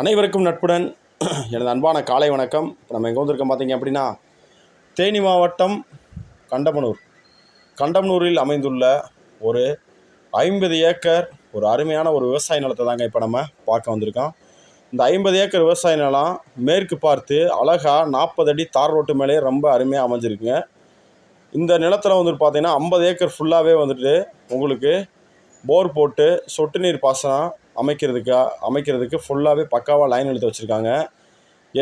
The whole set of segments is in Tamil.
அனைவருக்கும் நட்புடன் எனது அன்பான காலை வணக்கம். இப்போ நம்ம எங்கே வந்திருக்கோம் பார்த்தீங்க அப்படின்னா தேனி மாவட்டம் கண்டமனூர். கண்டமனூரில் அமைந்துள்ள ஒரு ஐம்பது ஏக்கர் ஒரு அருமையான ஒரு விவசாய நிலத்தை தாங்க இப்போ நம்ம பார்க்க வந்திருக்கோம். இந்த ஐம்பது ஏக்கர் விவசாய நிலம் மேற்கு பார்த்து அழகாக நாற்பது அடி தார் ரோட்டு மேலேயே ரொம்ப அருமையாக அமைஞ்சிருக்குங்க. இந்த நிலத்தில் வந்துட்டு பார்த்தீங்கன்னா ஐம்பது ஏக்கர் ஃபுல்லாகவே வந்துட்டு உங்களுக்கு போர் போட்டு சொட்டு நீர் பாசனம் அமைக்கிறதுக்கு அமைக்கிறதுக்கு ஃபுல்லாகவே பக்காவாக லைன் எடுத்து வச்சுருக்காங்க.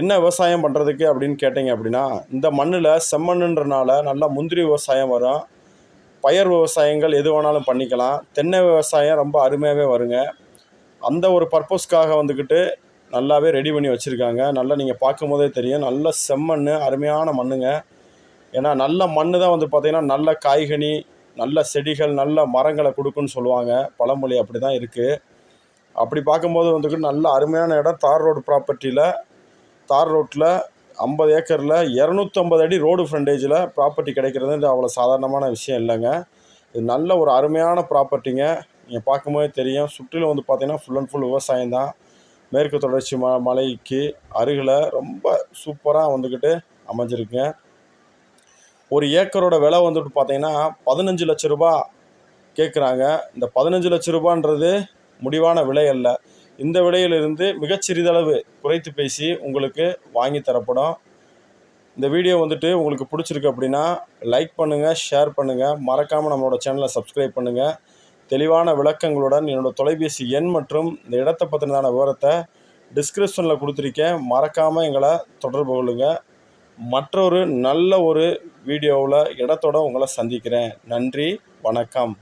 என்ன விவசாயம் பண்ணுறதுக்கு அப்படின்னு கேட்டிங்க அப்படின்னா இந்த மண்ணில் செம்மண்ணுன்றனால நல்லா முந்திரி விவசாயம் வரும். பயிர் விவசாயங்கள் எது வேணாலும் பண்ணிக்கலாம். தென்னை விவசாயம் ரொம்ப அருமையாகவே வருங்க. அந்த ஒரு பர்பஸ்க்காக வந்துக்கிட்டு நல்லாவே ரெடி பண்ணி வச்சுருக்காங்க. நல்லா நீங்கள் பார்க்கும்போதே தெரியும். நல்ல செம்மண் அருமையான மண்ணுங்க. ஏன்னா நல்ல மண்ணு தான் வந்து பார்த்திங்கன்னா நல்ல காய்கனி நல்ல செடிகள் நல்ல மரங்களை கொடுக்குன்னு சொல்லுவாங்க. பழமொழி அப்படி தான் இருக்குது அப்படி பார்க்கும்போது வந்துக்கிட்டு நல்ல அருமையான இடம். தார் ரோடு ப்ராப்பர்ட்டியில் தார் ரோட்டில் ஐம்பது ஏக்கரில் இரநூத்தம்பது அடி ரோடு ஃப்ரண்டேஜில் ப்ராப்பர்ட்டி கிடைக்கிறது அவ்வளோ சாதாரணமான விஷயம் இல்லைங்க. இது நல்ல ஒரு அருமையான ப்ராப்பர்ட்டிங்க நீங்கள் பார்க்கும்போதே தெரியும். சுற்றிலும் வந்து பார்த்தீங்கன்னா ஃபுல் அண்ட் ஃபுல் விவசாயம் தான். மேற்கு தொடர்ச்சி ம மலைக்கு அருகில் ரொம்ப சூப்பராக வந்துக்கிட்டு அமைஞ்சிருக்குங்க ஒரு ஏக்கரோட விலை வந்துட்டு பார்த்தீங்கன்னா பதினஞ்சு லட்ச ரூபா கேட்குறாங்க. இந்த பதினஞ்சு லட்ச ரூபான்றது முடிவான விலை அல்ல. இந்த விலையிலிருந்து மிகச்சிறிதளவு குறைத்து பேசி உங்களுக்கு வாங்கி தரப்படும். இந்த வீடியோ வந்துட்டு உங்களுக்கு பிடிச்சிருக்கு அப்படின்னா லைக் பண்ணுங்கள் ஷேர் பண்ணுங்கள் மறக்காமல் நம்மளோட சேனலை சப்ஸ்கிரைப் பண்ணுங்கள் தெளிவான விளக்கங்களுடன் என்னோடய தொலைபேசி எண் மற்றும் இந்த இடத்தை பற்றினதான விவரத்தை டிஸ்கிரிப்ஷனில் கொடுத்துருக்கேன். மறக்காமல் எங்களை தொடர்பு கொள்ளுங்கள் மற்றொரு நல்ல ஒரு வீடியோவில் இடத்தோட உங்களை சந்திக்கிறேன். நன்றி வணக்கம்.